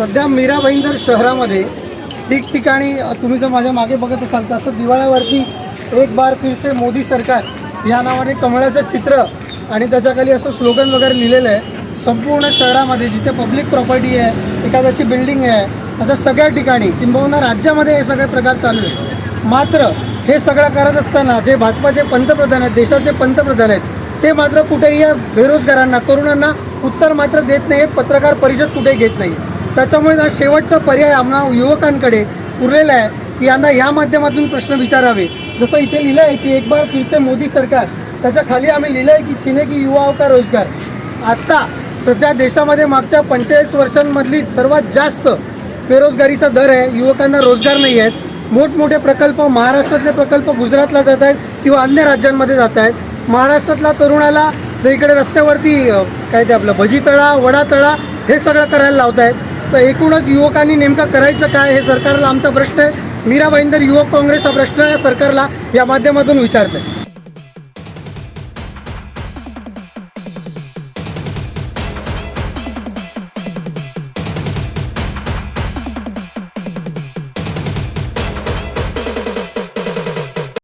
सध्या मीरा भाईंदर शहरामध्ये ठिकठिकाणी तुम्ही जर माझ्या मागे बघत असाल तर असं दिवाळ्यावरती एक बार फिरसे मोदी सरकार या नावाने कमळाचं चित्र आणि त्याच्याखाली असं स्लोगन वगैरे लिहिलेलं आहे. संपूर्ण शहरामध्ये जिथे पब्लिक प्रॉपर्टी आहे एखाद्याची बिल्डिंग आहे अशा सगळ्या ठिकाणी किंबहुना राज्यामध्ये हे सगळे प्रकार चालू आहेत. मात्र हे सगळं करत असताना जे भाजपाचे पंतप्रधान आहेत देशाचे पंतप्रधान आहेत ते मात्र कुठेही या बेरोजगारांना तरुणांना उत्तर मात्र देत नाही आहेत पत्रकार परिषद कुठेही घेत नाही त्याच्यामुळे हा शेवटचा पर्याय आम्हाला युवकांकडे उरलेला आहे. की यांना ह्या माध्यमातून प्रश्न विचारावे. जसं इथे लिहिलं आहे की एक बार फिरसे मोदी सरकार. त्याच्याखाली आम्ही लिहिलं आहे की छिने की युवाओं का रोजगार. आत्ता सध्या देशामध्ये मागच्या पंचेचाळीस वर्षांमधली सर्वात जास्त बेरोजगारीचा दर आहे. युवकांना रोजगार नाही आहेत. मोठमोठे प्रकल्प महाराष्ट्रातले प्रकल्प गुजरातला जात आहेत किंवा अन्य राज्यांमध्ये जात आहेत. महाराष्ट्रातला तरुणाला जे इकडे रस्त्यावरती काय ते आपलं भजी तळा वडा तळा हे सगळं करायला लावत आहेत तर एकूणच युवकांनी नेमकं करायचं काय हे सरकारला आमचा प्रश्न आहे. मीरा भाईंदर युवक काँग्रेस हा प्रश्न सरकारला या माध्यमातून विचारते आहे